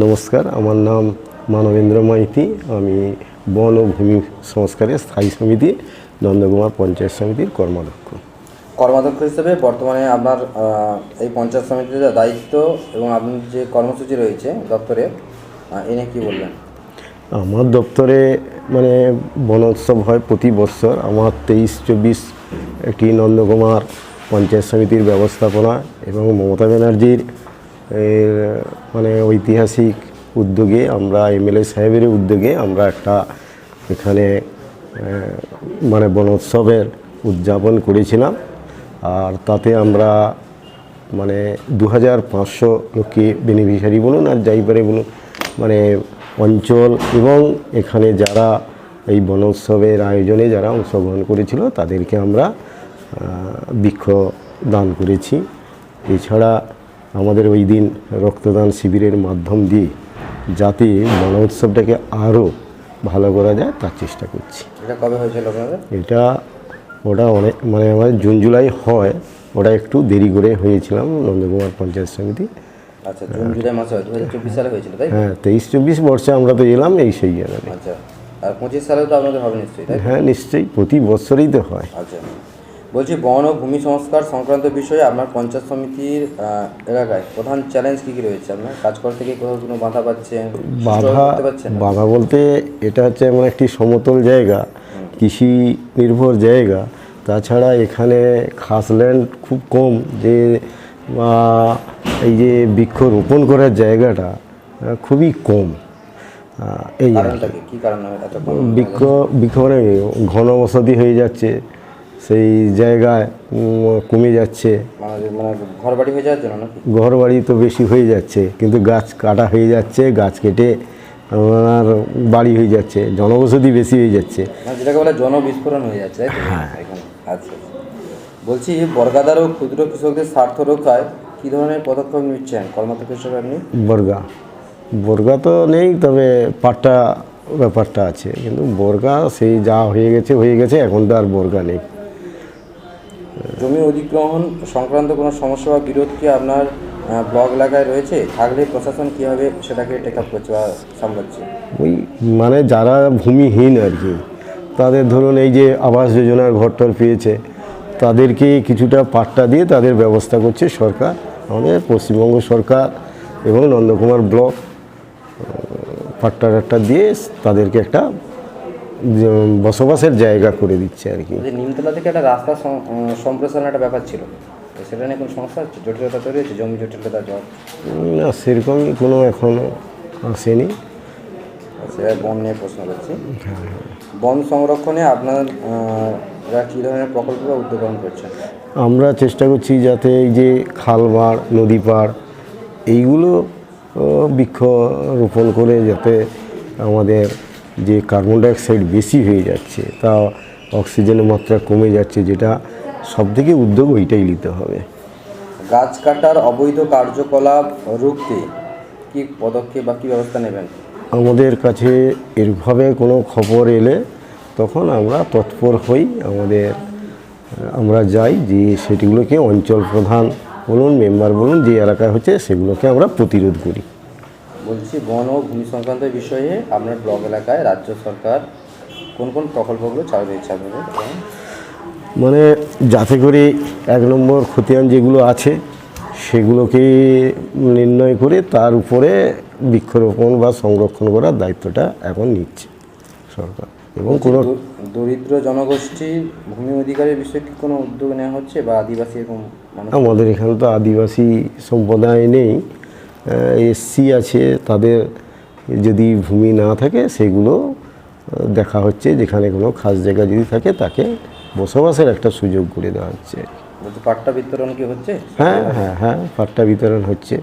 নমস্কার আমার নাম মানবেন্দ্র মাইতি আমি বন ও ভূমি সংস্কারের স্থায়ী সমিতি নন্দকুমার পঞ্চায়েত সমিতির কর্মাধ্যক্ষ। কর্মাধ্যক্ষ হিসেবে বর্তমানে আপনার এই পঞ্চায়েত সমিতির দায়িত্ব এবং আপনার যে কর্মসূচি রয়েছে দপ্তরে আহ, এ নিয়ে কী বলবেন? আমার দপ্তরে মানে বনোৎসব হয় প্রতি বছর। আমার তেইশ চব্বিশ একটি নন্দকুমার পঞ্চায়েত সমিতির ব্যবস্থাপনা এবং মমতা ব্যানার্জির এর, মানে ঐতিহাসিক উদ্যোগে আমরা এমএলএ সাহেবের উদ্যোগে আমরা একটা এখানে মানে বনোৎসবের উদযাপন করেছিলাম। আর তাতে আমরা মানে দু হাজার পাঁচশো লোককে বেনিফিশিয়ারি বলুন আর যাই পারে বলুন মানে অঞ্চল এবং এখানে যারা এই বনোৎসবের আয়োজনে যারা অংশগ্রহণ করেছিল তাদেরকে আমরা বৃক্ষ দান করেছি। এছাড়া আমাদের ওই দিন রক্তদান শিবিরের মাধ্যম দিয়ে যাতে বনোৎসবটাকে আরও ভালো করা যায় তার চেষ্টা করছি। এটা কবে হয়েছিল এটা ওটা অনেক মানে আমাদের জুন জুলাই হয় ওটা একটু দেরি করে হয়েছিলাম নন্দকুমার পঞ্চায়েত সমিতি। আচ্ছা জুন জুলাই মাসে হয় দু হাজার চব্বিশ সালে হয়েছিল তাই? হ্যাঁ তেইশ চব্বিশ বর্ষে আমরা তো এলাম এই সেই জায়গায় আচ্ছা আর পঁচিশ সালেও তো আপনাদের হবে নিশ্চয়ই হ্যাঁ নিশ্চয়ই প্রতি বছরই তো হয়। আচ্ছা। বলছি বন ও ভূমি সংস্কার সংক্রান্ত বিষয়ে আপনার পঞ্চায়েত সমিতির এলাকায় প্রধান চ্যালেঞ্জ কী কী রয়েছে? আপনার কাজ করতে গিয়ে কোথাও কোনো বাধা পাচ্ছেন বাধা বাধা বলতে এটা হচ্ছে এমন একটি সমতল জায়গা কৃষি নির্ভর জায়গা। তাছাড়া এখানে খাসল্যান্ড খুব কম যে বা এই যে বৃক্ষ রোপণ করার জায়গাটা খুবই কম। এই বৃক্ষ বৃক্ষ মানে ঘন বসতি হয়ে যাচ্ছে। সেই জায়গায় কমে যাচ্ছে। মানে মানে ঘর বাড়ি হয়ে যাওয়ার জন্য নাকি? ঘর তো বেশি হয়ে যাচ্ছে কিন্তু গাছ কাটা হয়ে যাচ্ছে গাছ কেটে আপনার বাড়ি হয়ে যাচ্ছে জনবসতি বেশি হয়ে যাচ্ছে। যেটাকে বলে জনবিস্ফোরণ হয়ে যাচ্ছে হ্যাঁ। তো আচ্ছা বলছি বর্গাদার ও ক্ষুদ্র কৃষকদের স্বার্থ রক্ষায় কী ধরনের পদক্ষেপ নিচ্ছেন কর্মাধ্যক্ষ হিসেবে আপনি? বর্গা। বর্গা তো নেই তবে পাট্টা ব্যাপারটা আছে। কিন্তু বর্গা সেই যা হয়ে গেছে হয়ে গেছে এখন তো আর বর্গা নেই। জমি অধিগ্রহণ সংক্রান্ত কোনো সমস্যা বা বিরোধ কি আপনার ব্লক এলাকায় রয়েছে? থাকলে প্রশাসন কীভাবে সেটাকে টেক আপ করছে বা সামলাচ্ছে? ওই মানে যারা ভূমিহীন আর কি, তাদের ধরুন এই যে আবাস যোজনার ঘরটর পেয়েছে, তাদেরকে কিছুটা পাট্টা দিয়ে তাদের ব্যবস্থা করছে সরকার, আমাদের পশ্চিমবঙ্গ সরকার এবং নন্দকুমার ব্লক পাট্টা টাট্টা দিয়ে তাদেরকে একটা বসবাসের জায়গা করে দিচ্ছে আর কি। নিমতলা থেকে একটা রাস্তা সম- সম্প্রসারণ একটা ব্যাপার ছিল। সেটা নিয়ে কোনো সমস্যা হচ্ছে? জটিলতা তৈরি হচ্ছে জমি জটিলতা জল? না সেরকমই কোনো এখনও আসেনি। সেটা বন নিয়ে প্রশ্ন করছি। বন সংরক্ষণে আপনার কী ধরনের প্রকল্প বা উদ্যোগ গ্রহণ করছেন? আমরা চেষ্টা করছি যাতে এই যে খালবাড় নদী পাড় এইগুলো বৃক্ষ রোপণ করে যাতে আমাদের যে কার্বন ডাইঅক্সাইড বেশি হয়ে যাচ্ছে তা অক্সিজেনের মাত্রা কমে যাচ্ছে যেটা সব থেকে উদ্যোগ ওইটাই নিতে হবে। গাছ কাটার অবৈধ কার্যকলাপ রুখতে কি পদক্ষেপ বা কী ব্যবস্থা নেবেন? আমাদের কাছে এরভাবে কোনো খবর এলে তখন আমরা তৎপর হই আমাদের আমরা যাই যে সেটিগুলোকে অঞ্চল প্রধান বলুন মেম্বার বলুন যে এলাকায় হচ্ছে সেগুলোকে আমরা প্রতিরোধ করি। বলছি বন ও ভূমি সংক্রান্ত বিষয়ে আপনার ব্লক এলাকায় রাজ্য সরকার কোন কোন প্রকল্পগুলো চালু রয়েছে আপনাদের? মানে যাতে করে এক নম্বর খতিয়ান যেগুলো আছে সেগুলোকে নির্ণয় করে তার উপরে বৃক্ষরোপণ বা সংরক্ষণ করার দায়িত্বটা এখন নিচ্ছে সরকার। এবং কোনো দরিদ্র জনগোষ্ঠীর ভূমি অধিকারের বিষয়ে কি কোনো উদ্যোগ নেওয়া হচ্ছে বা আদিবাসী এরকম আমাদের এখানে তো আদিবাসী সম্প্রদায় নেই। এসসি আছে তাদের যদি ভূমি না থাকে সেগুলো দেখা হচ্ছে যেখানে কোনো খাস জায়গা যদি থাকে তাকে বসবাসের একটা সুযোগ করে দেওয়া হচ্ছে। পাট্টা বিতরণ কি হচ্ছে? হ্যাঁ হ্যাঁ হ্যাঁ পাট্টা বিতরণ হচ্ছে।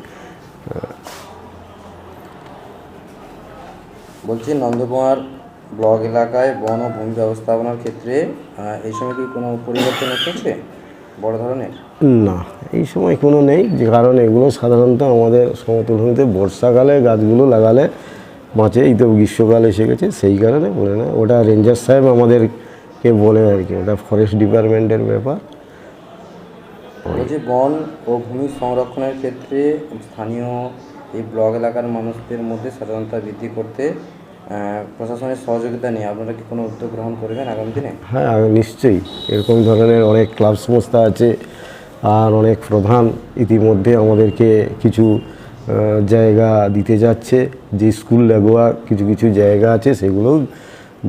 বলছি নন্দকুমার ব্লক এলাকায় বন ও ভূমি ব্যবস্থাপনার ক্ষেত্রে এই সময় কি কোনো পরিবর্তন এসেছে? বড় ধরনের? না এই সময় কোনো নেই। যে কারণ এগুলো সাধারণত আমাদের সমতল ভূমিতে বর্ষাকালে গাছগুলো লাগালে বাঁচে এই তো গ্রীষ্মকাল এসে গেছে সেই কারণে বলে না। ওটা রেঞ্জার সাহেব আমাদেরকে বলে আর কি ওটা ফরেস্ট ডিপার্টমেন্টের ব্যাপার। যে বন ও ভূমি সংরক্ষণের ক্ষেত্রে স্থানীয় এই ব্লক এলাকার মানুষদের মধ্যে সচেতনতা বৃদ্ধি করতে প্রশাসনের সহযোগিতা নিয়ে আপনারা কি কোনো উদ্যোগ গ্রহণ করবেন আগামী দিনে? হ্যাঁ নিশ্চয়ই। এরকম ধরনের অনেক ক্লাব সংস্থা আছে আর অনেক প্রধান ইতিমধ্যে আমাদেরকে কিছু জায়গা দিতে যাচ্ছে। যে স্কুল লাগোয়া কিছু কিছু জায়গা আছে, সেগুলো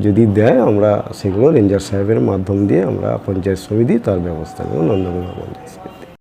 যদি দেয়, আমরা সেগুলো রেঞ্জার সাহেবের মাধ্যম দিয়ে আমরা পঞ্চায়েত সমিতি তার ব্যবস্থা নেব নন্দকুমার পঞ্চায়েত।